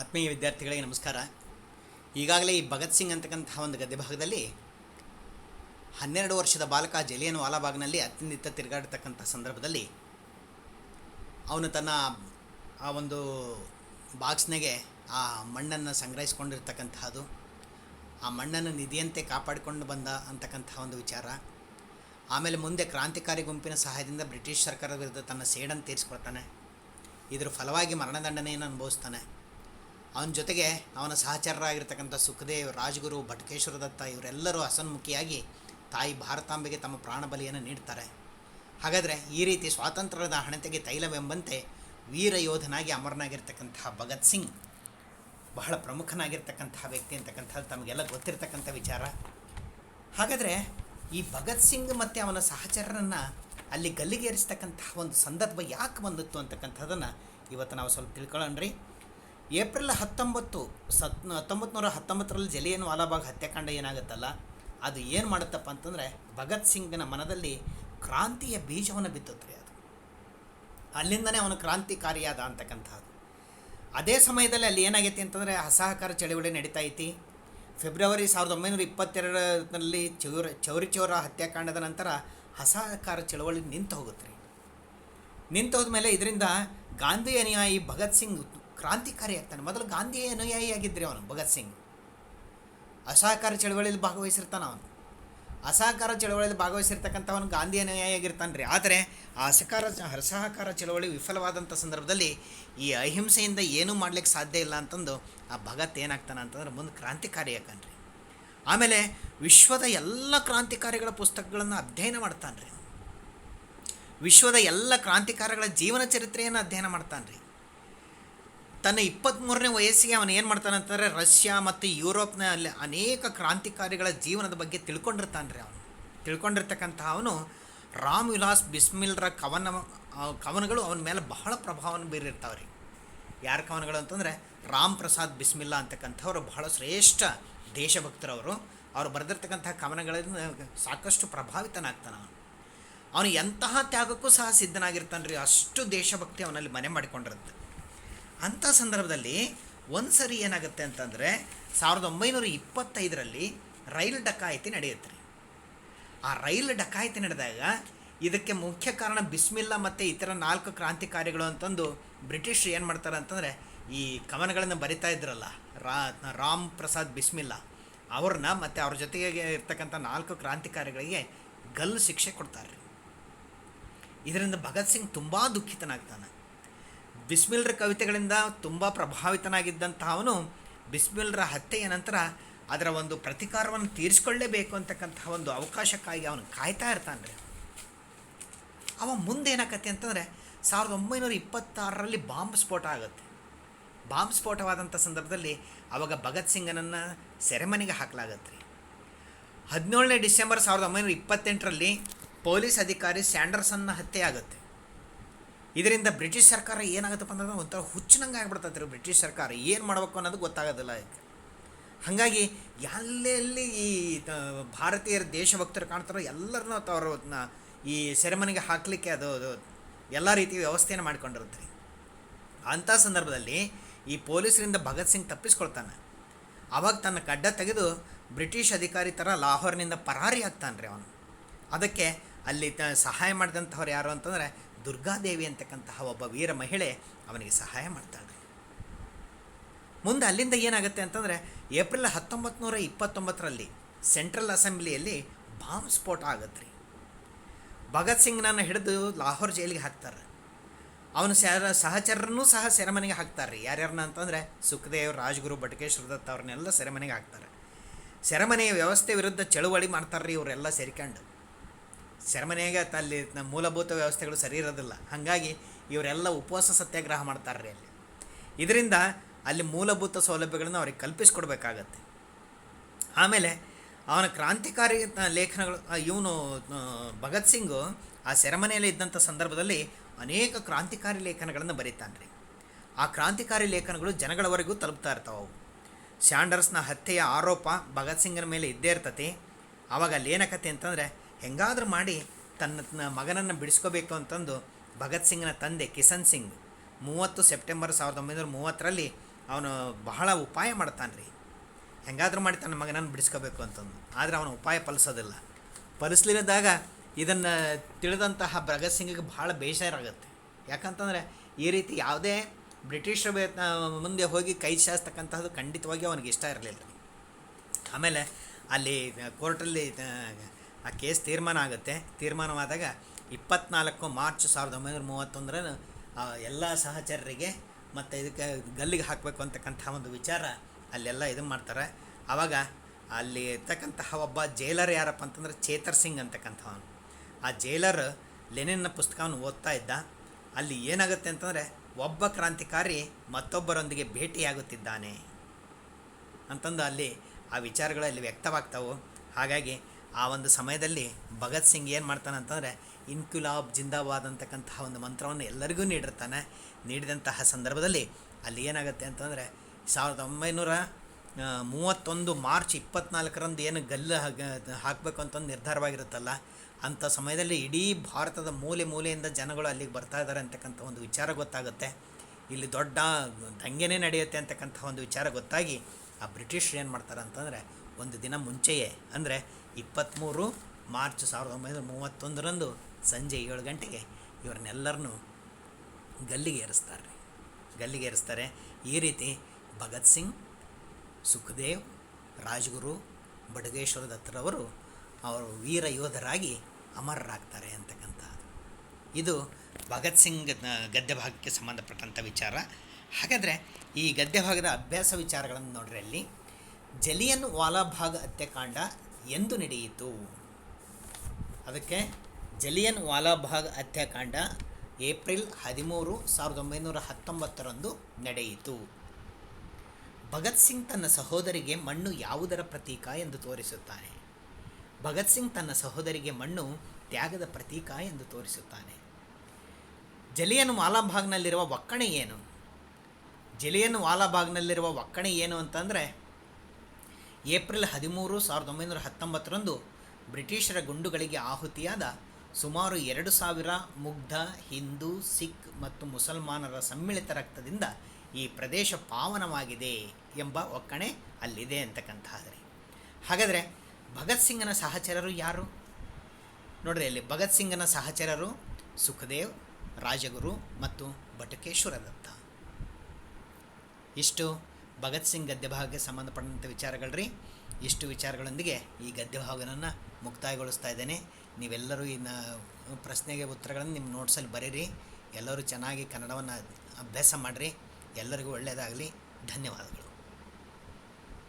ಆತ್ಮೀಯ ವಿದ್ಯಾರ್ಥಿಗಳಿಗೆ ನಮಸ್ಕಾರ. ಈಗಾಗಲೇ ಈ ಭಗತ್ ಸಿಂಗ್ ಅಂತಕ್ಕಂತಹ ಒಂದು ಗದ್ಯ ಭಾಗದಲ್ಲಿ ಹನ್ನೆರಡು ವರ್ಷದ ಬಾಲಕ ಜಲಿಯನ್ ವಾಲಾಬಾಗ್ನಲ್ಲಿ ಅತ್ಯಂತ ತಿರುಗಾಡತಕ್ಕಂಥ ಸಂದರ್ಭದಲ್ಲಿ ಅವನು ತನ್ನ ಆ ಒಂದು ಬಾಕ್ಸ್ನಾಗೆ ಆ ಮಣ್ಣನ್ನು ಸಂಗ್ರಹಿಸ್ಕೊಂಡಿರ್ತಕ್ಕಂತಹದ್ದು, ಆ ಮಣ್ಣನ್ನು ನಿಧಿಯಂತೆ ಕಾಪಾಡಿಕೊಂಡು ಬಂದ ಅಂತಕ್ಕಂತಹ ಒಂದು ವಿಚಾರ. ಆಮೇಲೆ ಮುಂದೆ ಕ್ರಾಂತಿಕಾರಿ ಗುಂಪಿನ ಸಹಾಯದಿಂದ ಬ್ರಿಟಿಷ್ ಸರ್ಕಾರದ ವಿರುದ್ಧ ತನ್ನ ಸೇಡನ್ನು ತೀರಿಸ್ಕೊಳ್ತಾನೆ. ಇದರ ಫಲವಾಗಿ ಮರಣದಂಡನೆಯನ್ನು ಅನುಭವಿಸ್ತಾನೆ. ಅವನ ಜೊತೆಗೆ ಅವನ ಸಹಚರರಾಗಿರ್ತಕ್ಕಂಥ ಸುಖದೇವ್, ರಾಜಗುರು, ಭಟ್ಕೇಶ್ವರ ದತ್ತ ಇವರೆಲ್ಲರೂ ಹಸನ್ಮುಖಿಯಾಗಿ ತಾಯಿ ಭಾರತಾಂಬೆಗೆ ತಮ್ಮ ಪ್ರಾಣಬಲಿಯನ್ನು ನೀಡ್ತಾರೆ. ಹಾಗಾದರೆ ಈ ರೀತಿ ಸ್ವಾತಂತ್ರ್ಯದ ಹಣತೆಗೆ ತೈಲವೆಂಬಂತೆ ವೀರ ಯೋಧನಾಗಿ ಅಮರನಾಗಿರ್ತಕ್ಕಂತಹ ಭಗತ್ ಸಿಂಗ್ ಬಹಳ ಪ್ರಮುಖನಾಗಿರ್ತಕ್ಕಂತಹ ವ್ಯಕ್ತಿ ಅಂತಕ್ಕಂಥದ್ದು ತಮಗೆಲ್ಲ ಗೊತ್ತಿರತಕ್ಕಂಥ ವಿಚಾರ. ಹಾಗಾದರೆ ಈ ಭಗತ್ ಸಿಂಗ್ ಮತ್ತು ಅವನ ಸಹಚರರನ್ನು ಅಲ್ಲಿ ಗಲ್ಲಿಗೇರಿಸ್ತಕ್ಕಂತಹ ಒಂದು ಸಂದರ್ಭ ಯಾಕೆ ಬಂದಿತ್ತು ಅಂತಕ್ಕಂಥದ್ದನ್ನು ಇವತ್ತು ನಾವು ಸ್ವಲ್ಪ ತಿಳ್ಕೊಳ್ಳೋಣ್ರಿ. ಏಪ್ರಿಲ್ ಹತ್ತೊಂಬತ್ತು, ಸತ್ ಹತ್ತೊಂಬತ್ತು ನೂರ ಹತ್ತೊಂಬತ್ತರಲ್ಲಿ ಜಲಿಯನ್ ವಾಲಾಬಾಗ್ ಹತ್ಯಾಕಾಂಡ ಏನಾಗುತ್ತಲ್ಲ, ಅದು ಏನು ಮಾಡುತ್ತಪ್ಪ ಅಂತಂದರೆ ಭಗತ್ ಸಿಂಗ್ನ ಮನದಲ್ಲಿ ಕ್ರಾಂತಿಯ ಬೀಜವನ್ನು ಬಿತ್ತುತ್ತೆ ಅದು. ಅಲ್ಲಿಂದನೇ ಅವನು ಕ್ರಾಂತಿಕಾರಿಯಾದ ಅಂತಕ್ಕಂಥದ್ದು ಅದೇ ಸಮಯದಲ್ಲಿ ಅಲ್ಲಿ ಏನಾಗೈತಿ ಅಂತಂದರೆ ಅಸಹಕಾರ ಚಳವಳಿ ನಡೀತಾ ಐತಿ ಫೆಬ್ರವರಿ ಸಾವಿರದ ಒಂಬೈನೂರ ಇಪ್ಪತ್ತೆರಡರಲ್ಲಿ ಚೌರ ಚೌರಿ ಚೌರ ಹತ್ಯಾಕಾಂಡದ ನಂತರ ಅಸಹಕಾರ ಚಳವಳಿ ನಿಂತು ಹೋಗುತ್ತೆ ರೀ ನಿಂತು ಹೋದ್ಮೇಲೆ ಇದರಿಂದ ಗಾಂಧಿ ಅನುಯಾಯಿ ಭಗತ್ ಸಿಂಗ್ ಕ್ರಾಂತಿಕಾರಿ ಆಗ್ತಾನೆ. ಮೊದಲು ಗಾಂಧಿ ಅನುಯಾಯಿ ಆಗಿದ್ದರೆ ಅವನು, ಭಗತ್ ಸಿಂಗ್. ಅಸಹಕಾರ ಚಳವಳಿಯಲ್ಲಿ ಭಾಗವಹಿಸಿರ್ತಾನೆ ಅವನು. ಅಸಹಕಾರ ಚಳವಳಿಯಲ್ಲಿ ಭಾಗವಹಿಸಿರ್ತಕ್ಕಂಥವನು ಗಾಂಧಿ ಅನುಯಾಯಿ ಆಗಿರ್ತಾನೆ ರೀ ಆದರೆ ಆ ಅಸಹಕಾರ ಅಸಹಕಾರ ಚಳವಳಿ ವಿಫಲವಾದಂಥ ಸಂದರ್ಭದಲ್ಲಿ ಈ ಅಹಿಂಸೆಯಿಂದ ಏನೂ ಮಾಡ್ಲಿಕ್ಕೆ ಸಾಧ್ಯ ಇಲ್ಲ ಅಂತಂದು ಆ ಭಗತ್ ಏನಾಗ್ತಾನೆ ಅಂತಂದ್ರೆ ಮುಂದೆ ಕ್ರಾಂತಿಕಾರಿ ಯಾಕನ್ರಿ? ಆಮೇಲೆ ವಿಶ್ವದ ಎಲ್ಲ ಕ್ರಾಂತಿಕಾರಿಗಳ ಪುಸ್ತಕಗಳನ್ನು ಅಧ್ಯಯನ ಮಾಡ್ತಾನೆ ರೀ ವಿಶ್ವದ ಎಲ್ಲ ಕ್ರಾಂತಿಕಾರಿಗಳ ಜೀವನ ಚರಿತ್ರೆಯನ್ನು ಅಧ್ಯಯನ ಮಾಡ್ತಾನೆ ರೀ ತನ್ನ ಇಪ್ಪತ್ತ್ಮೂರನೇ ವಯಸ್ಸಿಗೆ ಅವನು ಏನು ಮಾಡ್ತಾನೆ ಅಂತಂದರೆ ರಷ್ಯಾ ಮತ್ತು ಯುರೋಪ್ನ ಅಲ್ಲಿ ಅನೇಕ ಕ್ರಾಂತಿಕಾರಿಗಳ ಜೀವನದ ಬಗ್ಗೆ ತಿಳ್ಕೊಂಡಿರ್ತಾನೆ ರೀ ಅವನು. ತಿಳ್ಕೊಂಡಿರ್ತಕ್ಕಂಥ ಅವನು ರಾಮ್ ವಿಲಾಸ್ ಬಿಸ್ಮಿಲ್ರ ಕವನ ಕವನಗಳು ಅವನ ಮೇಲೆ ಬಹಳ ಪ್ರಭಾವವನ್ನು ಬೀರಿರ್ತಾವೆ ರೀ. ಯಾರ ಕವನಗಳು ಅಂತಂದರೆ ರಾಮ್ ಪ್ರಸಾದ್ ಬಿಸ್ಮಿಲ್ಲಾ ಅಂತಕ್ಕಂಥವ್ರು ಬಹಳ ಶ್ರೇಷ್ಠ ದೇಶಭಕ್ತರವರು. ಅವರು ಬರೆದಿರ್ತಕ್ಕಂಥ ಕವನಗಳಿಂದ ಸಾಕಷ್ಟು ಪ್ರಭಾವಿತನಾಗ್ತಾನೆ ಅವನು. ಅವನು ಎಂತಹ ತ್ಯಾಗಕ್ಕೂ ಸಹ ಸಿದ್ಧನಾಗಿರ್ತಾನೆ ರೀ. ಅಷ್ಟು ದೇಶಭಕ್ತಿ ಅವನಲ್ಲಿ ಮನೆ ಮಾಡಿಕೊಂಡಿರುತ್ತೆ. ಅಂಥ ಸಂದರ್ಭದಲ್ಲಿ ಒಂದು ಸರಿ ಏನಾಗುತ್ತೆ ಅಂತಂದರೆ ಸಾವಿರದ ಒಂಬೈನೂರ ಇಪ್ಪತ್ತೈದರಲ್ಲಿ ರೈಲು ಡಕಾಯಿತಿ ನಡೆಯುತ್ತೆ ರೀ. ಆ ರೈಲು ಡಕಾಯಿತಿ ನಡೆದಾಗ ಇದಕ್ಕೆ ಮುಖ್ಯ ಕಾರಣ ಬಿಸ್ಮಿಲ್ಲಾ ಮತ್ತು ಇತರ ನಾಲ್ಕು ಕ್ರಾಂತಿಕಾರಿಗಳು ಅಂತಂದು ಬ್ರಿಟಿಷ್ ಏನು ಮಾಡ್ತಾರೆ ಅಂತಂದರೆ ಈ ಕವನಗಳನ್ನು ಬರಿತಾ ಇದ್ರಲ್ಲ, ರಾ, ರಾಮ್ ಪ್ರಸಾದ್ ಬಿಸ್ಮಿಲ್ಲಾ, ಅವ್ರನ್ನ ಮತ್ತು ಅವ್ರ ಜೊತೆಗೆ ಇರ್ತಕ್ಕಂಥ ನಾಲ್ಕು ಕ್ರಾಂತಿಕಾರಿಗಳಿಗೆ ಗಲ್ಲು ಶಿಕ್ಷೆ ಕೊಡ್ತಾರೆ ಇದರಿಂದ ಭಗತ್ ಸಿಂಗ್ ತುಂಬ ದುಃಖಿತನಾಗ್ತಾನೆ. ಬಿಸ್ಮಿಲ್ರ ಕವಿತೆಗಳಿಂದ ತುಂಬ ಪ್ರಭಾವಿತನಾಗಿದ್ದಂಥ ಅವನು ಬಿಸ್ಮಿಲ್ರ ಹತ್ಯೆಯ ನಂತರ ಅದರ ಒಂದು ಪ್ರತಿಕಾರವನ್ನು ತೀರಿಸ್ಕೊಳ್ಳೇಬೇಕು ಅಂತಕ್ಕಂತಹ ಒಂದು ಅವಕಾಶಕ್ಕಾಗಿ ಅವನು ಕಾಯ್ತಾ ಇರ್ತಾನೆ ರೀ. ಅವ ಮುಂದೆ ಏನಾಕತ್ತೆ ಅಂತಂದರೆ ಸಾವಿರದ ಒಂಬೈನೂರ ಇಪ್ಪತ್ತಾರರಲ್ಲಿ ಬಾಂಬ್ ಸ್ಫೋಟ ಆಗುತ್ತೆ. ಬಾಂಬ್ ಸ್ಫೋಟವಾದಂಥ ಸಂದರ್ಭದಲ್ಲಿ ಅವಾಗ ಭಗತ್ ಸಿಂಗನನ್ನು ಸೆರೆಮನೆಗೆ ಹಾಕಲಾಗತ್ತೆ ರೀ. ಹದಿನೇಳನೇ ಡಿಸೆಂಬರ್ ಸಾವಿರದ ಒಂಬೈನೂರ ಇಪ್ಪತ್ತೆಂಟರಲ್ಲಿ ಪೊಲೀಸ್ ಅಧಿಕಾರಿ ಸ್ಯಾಂಡರ್ಸನ್ನ ಹತ್ಯೆ ಆಗುತ್ತೆ. ಇದರಿಂದ ಬ್ರಿಟಿಷ್ ಸರ್ಕಾರ ಏನಾಗುತ್ತಪ್ಪ ಅಂದ್ರೆ ಒಂಥರ ಹುಚ್ಚಿನಂಗೆ ಆಗ್ಬಿಡ್ತೈತೆ ರೀ ಬ್ರಿಟಿಷ್ ಸರ್ಕಾರ. ಏನು ಮಾಡಬೇಕು ಅನ್ನೋದು ಗೊತ್ತಾಗೋದಿಲ್ಲ ಇದಕ್ಕೆ. ಹಾಗಾಗಿ ಎಲ್ಲೆಲ್ಲಿ ಈ ಭಾರತೀಯರ ದೇಶಭಕ್ತರು ಕಾಣ್ತಾರೋ ಎಲ್ಲರನ್ನೂ ಅವರು ಈ ಸೆರೆಮನೆಗೆ ಹಾಕಲಿಕ್ಕೆ ಅದು ಅದು ಎಲ್ಲ ರೀತಿ ವ್ಯವಸ್ಥೆಯನ್ನು ಮಾಡಿಕೊಂಡಿರುತ್ತೆ ಅಂಥ ಸಂದರ್ಭದಲ್ಲಿ ಈ ಪೊಲೀಸರಿಂದ ಭಗತ್ ಸಿಂಗ್ ತಪ್ಪಿಸ್ಕೊಳ್ತಾನೆ. ಅವಾಗ ತನ್ನ ಕಡ್ಡ ತೆಗೆದು ಬ್ರಿಟಿಷ್ ಅಧಿಕಾರಿ ಥರ ಲಾಹೋರ್ನಿಂದ ಪರಾರಿ ಆಗ್ತಾನೆ ರೀ ಅವನು. ಅದಕ್ಕೆ ಅಲ್ಲಿ ಸಹಾಯ ಮಾಡಿದಂಥವ್ರು ಯಾರು ಅಂತಂದರೆ ದುರ್ಗಾದೇವಿ ಅಂತಕ್ಕಂತಹ ಒಬ್ಬ ವೀರ ಮಹಿಳೆ ಅವನಿಗೆ ಸಹಾಯ ಮಾಡ್ತಾಳೆ. ಮುಂದೆ ಅಲ್ಲಿಂದ ಏನಾಗುತ್ತೆ ಅಂತಂದರೆ ಏಪ್ರಿಲ್ ಹತ್ತೊಂಬತ್ತು ನೂರ ಇಪ್ಪತ್ತೊಂಬತ್ತರಲ್ಲಿ ಸೆಂಟ್ರಲ್ ಅಸೆಂಬ್ಲಿಯಲ್ಲಿ ಬಾಂಬ್ ಸ್ಫೋಟ ಆಗುತ್ತೆ ರೀ ಭಗತ್ ಸಿಂಗ್ನನ್ನು ಹಿಡಿದು ಲಾಹೋರ್ ಜೈಲಿಗೆ ಹಾಕ್ತಾರೆ. ಅವನ ಸಹ ಸಹಚರರನ್ನೂ ಸಹ ಸೆರೆಮನೆಗೆ ಹಾಕ್ತಾರೆ ರೀ ಯಾರ್ಯಾರನ್ನ ಅಂತಂದರೆ ಸುಖದೇವ್, ರಾಜ್ಗುರು, ಬಟಕೇಶ್ವರ ದತ್ತ ಅವ್ರನ್ನೆಲ್ಲ ಸೆರೆಮನೆಗೆ ಹಾಕ್ತಾರೆ. ಸೆರೆಮನೆಯ ವ್ಯವಸ್ಥೆ ವಿರುದ್ಧ ಚಳುವಳಿ ಮಾಡ್ತಾರೆ ರೀ ಇವರೆಲ್ಲ ಸೇರಿಕೊಂಡು. ಸೆರೆಮನೆಗೆ ಅಲ್ಲಿ ನಮ್ಮ ಮೂಲಭೂತ ವ್ಯವಸ್ಥೆಗಳು ಸರಿ ಇರೋದಿಲ್ಲ. ಹಾಗಾಗಿ ಇವರೆಲ್ಲ ಉಪವಾಸ ಸತ್ಯಾಗ್ರಹ ಮಾಡ್ತಾರೆ ರೀ ಅಲ್ಲಿ. ಇದರಿಂದ ಅಲ್ಲಿ ಮೂಲಭೂತ ಸೌಲಭ್ಯಗಳನ್ನು ಅವ್ರಿಗೆ ಕಲ್ಪಿಸ್ಕೊಡ್ಬೇಕಾಗತ್ತೆ. ಆಮೇಲೆ ಅವನ ಕ್ರಾಂತಿಕಾರಿ ಲೇಖನಗಳು ಇವನು ಭಗತ್ ಸಿಂಗು ಆ ಸೆರೆಮನೆಯಲ್ಲಿ ಇದ್ದಂಥ ಸಂದರ್ಭದಲ್ಲಿ ಅನೇಕ ಕ್ರಾಂತಿಕಾರಿ ಲೇಖನಗಳನ್ನು ಬರೀತಾನೆ ರೀ ಆ ಕ್ರಾಂತಿಕಾರಿ ಲೇಖನಗಳು ಜನಗಳವರೆಗೂ ತಲುಪ್ತಾ ಇರ್ತಾವೆ ಅವು. ಸ್ಯಾಂಡರ್ಸ್ನ ಹತ್ಯೆಯ ಆರೋಪ ಭಗತ್ ಸಿಂಗನ ಮೇಲೆ ಇದ್ದೇ ಇರ್ತತಿ. ಆವಾಗ ಅಲ್ಲಿ ಏನಕತ್ತೆ ಅಂತಂದರೆ ಹೆಂಗಾದ್ರೂ ಮಾಡಿ ತನ್ನ ಮಗನನ್ನು ಬಿಡಿಸ್ಕೋಬೇಕು ಅಂತಂದು ಭಗತ್ ಸಿಂಗ್ನ ತಂದೆ ಕಿಸನ್ ಸಿಂಗ್ ಮೂವತ್ತು ಸೆಪ್ಟೆಂಬರ್ ಸಾವಿರದ ಒಂಬೈನೂರ ಮೂವತ್ತರಲ್ಲಿ ಅವನು ಬಹಳ ಉಪಾಯ ಮಾಡ್ತಾನೆ ರೀ ಹೆಂಗಾದರೂ ಮಾಡಿ ತನ್ನ ಮಗನನ್ನು ಬಿಡಿಸ್ಕೋಬೇಕು ಅಂತಂದು. ಆದರೆ ಅವನು ಉಪಾಯ ಫಲಿಸೋದಿಲ್ಲ. ಫಲಿಸ್ಲಿಲ್ಲದಾಗ ಇದನ್ನು ತಿಳಿದಂತಹ ಭಗತ್ ಸಿಂಗಿಗೆ ಭಾಳ ಬೇಜಾರಾಗುತ್ತೆ. ಯಾಕಂತಂದರೆ ಈ ರೀತಿ ಯಾವುದೇ ಬ್ರಿಟಿಷರ ಮುಂದೆ ಹೋಗಿ ಕೈ ಚಾಸ್ತಕ್ಕಂತಹದ್ದು ಖಂಡಿತವಾಗಿ ಅವನಿಗೆ ಇಷ್ಟ ಇರಲಿಲ್ಲ ಆಮೇಲೆ ಅಲ್ಲಿ ಕೋರ್ಟಲ್ಲಿ ಆ ಕೇಸ್ ತೀರ್ಮಾನ ಆಗುತ್ತೆ. ತೀರ್ಮಾನವಾದಾಗ ಇಪ್ಪತ್ನಾಲ್ಕು ಮಾರ್ಚ್ ಸಾವಿರದ ಒಂಬೈನೂರ ಮೂವತ್ತೊಂದರ ಎಲ್ಲ ಸಹಚರರಿಗೆ ಮತ್ತು ಇದಕ್ಕೆ ಗಲ್ಲಿಗೆ ಹಾಕಬೇಕು ಅಂತಕ್ಕಂಥ ಒಂದು ವಿಚಾರ ಅಲ್ಲೆಲ್ಲ ಇದು ಮಾಡ್ತಾರೆ. ಆವಾಗ ಅಲ್ಲಿ ಇರ್ತಕ್ಕಂತಹ ಒಬ್ಬ ಜೈಲರ್ ಯಾರಪ್ಪ ಅಂತಂದ್ರೆ ಚೇತರ್ ಸಿಂಗ್ ಅಂತಕ್ಕಂಥವನು. ಆ ಜೈಲರ್ ಲೆನಿನ್ನ ಪುಸ್ತಕವನ್ನು ಓದ್ತಾ ಇದ್ದ. ಅಲ್ಲಿ ಏನಾಗುತ್ತೆ ಅಂತಂದರೆ ಒಬ್ಬ ಕ್ರಾಂತಿಕಾರಿ ಮತ್ತೊಬ್ಬರೊಂದಿಗೆ ಭೇಟಿಯಾಗುತ್ತಿದ್ದಾನೆ ಅಂತಂದು ಅಲ್ಲಿ ಆ ವಿಚಾರಗಳು ಅಲ್ಲಿ ವ್ಯಕ್ತವಾಗ್ತಾವೆ. ಹಾಗಾಗಿ ಆ ಒಂದು ಸಮಯದಲ್ಲಿ ಭಗತ್ ಸಿಂಗ್ ಏನು ಮಾಡ್ತಾನೆ ಅಂತಂದರೆ ಇನ್ಕ್ಯುಲಾಬ್ ಜಿಂದಾಬಾದ್ ಅಂತಕ್ಕಂತಹ ಒಂದು ಮಂತ್ರವನ್ನು ಎಲ್ಲರಿಗೂ ನೀಡಿರ್ತಾನೆ. ನೀಡಿದಂತಹ ಸಂದರ್ಭದಲ್ಲಿ ಅಲ್ಲಿ ಏನಾಗುತ್ತೆ ಅಂತಂದರೆ, ಸಾವಿರದ ಒಂಬೈನೂರ ಮೂವತ್ತೊಂದು ಮಾರ್ಚ್ ಇಪ್ಪತ್ನಾಲ್ಕರಂದು ಏನು ಗಲ್ಲು ಹಾಕಬೇಕು ಅಂತಂದು ನಿರ್ಧಾರವಾಗಿರುತ್ತಲ್ಲ ಅಂಥ ಸಮಯದಲ್ಲಿ ಇಡೀ ಭಾರತದ ಮೂಲೆ ಮೂಲೆಯಿಂದ ಜನಗಳು ಅಲ್ಲಿಗೆ ಬರ್ತಾ ಇದ್ದಾರೆ ಅಂತಕ್ಕಂಥ ಒಂದು ವಿಚಾರ ಗೊತ್ತಾಗುತ್ತೆ. ಇಲ್ಲಿ ದೊಡ್ಡ ದಂಗೆನೇ ನಡೆಯುತ್ತೆ ಅಂತಕ್ಕಂಥ ಒಂದು ವಿಚಾರ ಗೊತ್ತಾಗಿ ಆ ಬ್ರಿಟಿಷರು ಏನು ಮಾಡ್ತಾರೆ ಅಂತಂದರೆ, ಒಂದು ದಿನ ಮುಂಚೆಯೇ ಅಂದರೆ ಇಪ್ಪತ್ತ್ಮೂರು ಮಾರ್ಚ್ ಸಾವಿರದ ಒಂಬೈನೂರ ಮೂವತ್ತೊಂದರಂದು ಸಂಜೆ ಏಳು ಗಂಟೆಗೆ ಇವ್ರನ್ನೆಲ್ಲರನ್ನೂ ಗಲ್ಲಿಗೆ ಏರಿಸ್ತಾರೆ ಗಲ್ಲಿಗೆ ಏರಿಸ್ತಾರೆ ಈ ರೀತಿ ಭಗತ್ ಸಿಂಗ್, ಸುಖದೇವ್, ರಾಜ್ಗುರು, ಬಡಗೇಶ್ವರ ದತ್ತರವರು ಅವರು ವೀರ ಯೋಧರಾಗಿ ಅಮರರಾಗ್ತಾರೆ ಅಂತಕ್ಕಂಥದ್ದು. ಇದು ಭಗತ್ ಸಿಂಗ್ ಗದ್ಯಭಾಗಕ್ಕೆ ಗದ್ಯ ಭಾಗಕ್ಕೆ ಸಂಬಂಧಪಟ್ಟಂಥ ವಿಚಾರ. ಹಾಗಾದರೆ ಈ ಗದ್ಯ ಭಾಗದ ಅಭ್ಯಾಸ ವಿಚಾರಗಳನ್ನು ನೋಡ್ರಿ ಅಲ್ಲಿ. ಜಲಿಯನ್ ವಾಲಾಭಾಗ್ ಹತ್ಯಾಕಾಂಡ ಎಂದು ನಡೆಯಿತು. ಅದಕ್ಕೆ ಜಲಿಯನ್ ವಾಲಾಬಾಗ್ ಹತ್ಯಾಕಾಂಡ ಏಪ್ರಿಲ್ ಹದಿಮೂರು, ಸಾವಿರದ ಒಂಬೈನೂರ ಹತ್ತೊಂಬತ್ತರಂದು ನಡೆಯಿತು. ಭಗತ್ ಸಿಂಗ್ ತನ್ನ ಸಹೋದರಿಗೆ ಮಣ್ಣು ಯಾವುದರ ಪ್ರತೀಕ ಎಂದು ತೋರಿಸುತ್ತಾನೆ. ಭಗತ್ ಸಿಂಗ್ ತನ್ನ ಸಹೋದರಿಗೆ ಮಣ್ಣು ತ್ಯಾಗದ ಪ್ರತೀಕ ಎಂದು ತೋರಿಸುತ್ತಾನೆ. ಜಲಿಯನ್ ವಾಲಾಬಾಗ್ನಲ್ಲಿರುವ ಒಕ್ಕಣೆ ಏನು? ಜಲಿಯನ್ ವಾಲಾಬಾಗ್ನಲ್ಲಿರುವ ಒಕ್ಕಣೆ ಏನು ಅಂತಂದರೆ ಏಪ್ರಿಲ್ ಹದಿಮೂರು ಸಾವಿರದ ಒಂಬೈನೂರ ಹತ್ತೊಂಬತ್ತರಂದು ಬ್ರಿಟಿಷರ ಗುಂಡುಗಳಿಗೆ ಆಹುತಿಯಾದ ಸುಮಾರು ಎರಡು ಸಾವಿರ ಮುಗ್ಧ, ಹಿಂದೂ, ಸಿಖ್ ಮತ್ತು ಮುಸಲ್ಮಾನರ ಸಮ್ಮಿಳಿತ ರಕ್ತದಿಂದ ಈ ಪ್ರದೇಶ ಪಾವನವಾಗಿದೆ ಎಂಬ ಒಕ್ಕಣೆ ಅಲ್ಲಿದೆ ಅಂತಕ್ಕಂಥದ್ರಿ. ಹಾಗಾದರೆ ಭಗತ್ ಸಿಂಗನ ಸಹಚರರು ಯಾರು? ನೋಡ್ರಿ ಅಲ್ಲಿ ಭಗತ್ ಸಿಂಗನ ಸಹಚರರು ಸುಖದೇವ್, ರಾಜಗುರು ಮತ್ತು ಬಟುಕೇಶ್ವರ ದತ್ತ ಇಷ್ಟು. ಭಗತ್ ಸಿಂಗ್ ಗದ್ಯ ಭಾಗಕ್ಕೆ ಸಂಬಂಧಪಟ್ಟಂಥ ವಿಚಾರಗಳ್ರಿ. ಇಷ್ಟು ವಿಚಾರಗಳೊಂದಿಗೆ ಈ ಗದ್ಯ ಭಾಗವನ್ನು ಮುಕ್ತಾಯಗೊಳಿಸ್ತಾ ಇದ್ದೇನೆ. ನೀವೆಲ್ಲರೂ ಇನ್ನು ಪ್ರಶ್ನೆಗೆ ಉತ್ತರಗಳನ್ನು ನಿಮ್ಮ ನೋಟ್ಸಲ್ಲಿ ಬರೀರಿ. ಎಲ್ಲರೂ ಚೆನ್ನಾಗಿ ಕನ್ನಡವನ್ನು ಅಭ್ಯಾಸ ಮಾಡಿರಿ. ಎಲ್ಲರಿಗೂ ಒಳ್ಳೆಯದಾಗಲಿ ಧನ್ಯವಾದಗಳು.